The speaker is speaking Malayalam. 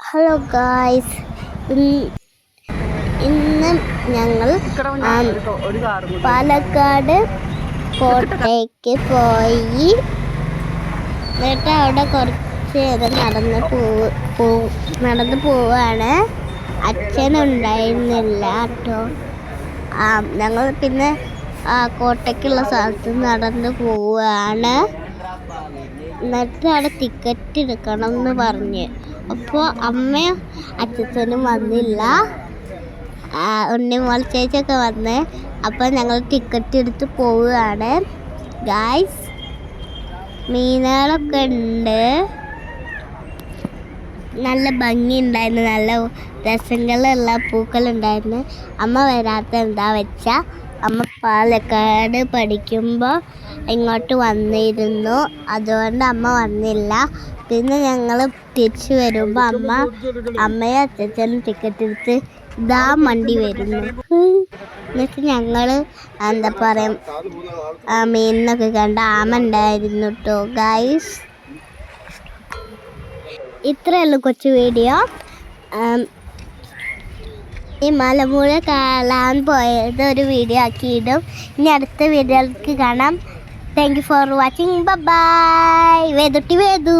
ഹലോ ഗായ്സ് ഇന്ന് ഞങ്ങൾ പാലക്കാട് കോട്ടയ്ക്ക് പോയി. എന്നിട്ട് അവിടെ കുറച്ച് നേരം നടന്ന് പോ- നടന്ന് പോവാണ്. അച്ഛനുണ്ടായിരുന്നില്ല കേട്ടോ. ആ ഞങ്ങൾ പിന്നെ ആ കോട്ടയ്ക്കുള്ള സ്ഥലത്ത് നടന്ന് പോവുകയാണ് എന്നിട്ട് അവിടെ ടിക്കറ്റ് എടുക്കണം എന്ന് പറഞ്ഞ്. അപ്പോൾ അമ്മയും അച്ഛനും വന്നില്ല. ഉണ്ണിമോൾ ചേച്ചിയൊക്കെ വന്ന് അപ്പോൾ ഞങ്ങൾ ടിക്കറ്റ് എടുത്ത് പോവുകയാണ്. ഗായ്സ് മീനുകളൊക്കെ ഉണ്ട്. നല്ല ഭംഗി ഉണ്ടായിരുന്നു നല്ല രസങ്ങളുള്ള പൂക്കളുണ്ടായിരുന്നു. അമ്മ വരാത്ത എന്താ വെച്ചാൽ അമ്മ പാലക്കാട് പഠിക്കുമ്പോൾ ഇങ്ങോട്ട് വന്നിരുന്നു. അതുകൊണ്ട് അമ്മ വന്നില്ല. പിന്നെ ഞങ്ങൾ തിരിച്ചു വരുമ്പോൾ അമ്മ അമ്മയെ അച്ഛനും ടിക്കറ്റ് എടുത്ത് ഇതാ മണ്ടി വരുന്നു. എന്നിട്ട് ഞങ്ങൾ എന്താ പറയുക മീനിനൊക്കെ കണ്ട ആമ ഉണ്ടായിരുന്നു കേട്ടോ ഗൈസ് ഇത്രയല്ല കൊച്ചു വീഡിയോ ആം, ഈ മലമൂല കാണാൻ പോയത് ഒരു വീഡിയോ ആക്കിയിടും. ഇനി അടുത്ത വീഡിയോക്ക് കാണാം. Thank you for watching bye Vedutty Vedu.